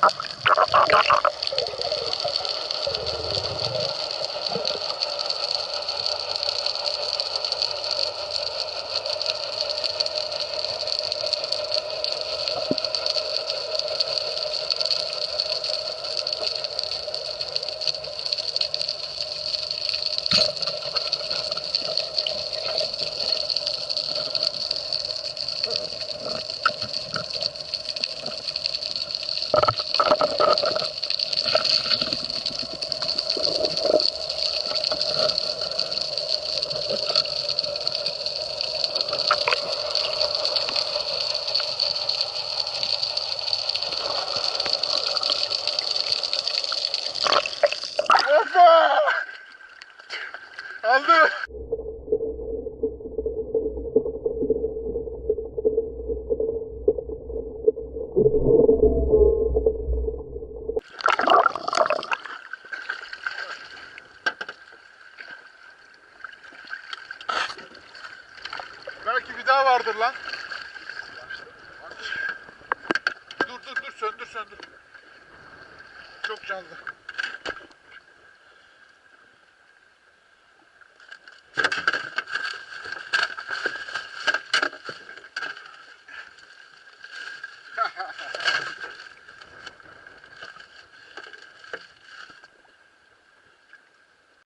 あっ。Belki bir daha vardır lan. Dur dur dur söndür söndür. Çok canlı.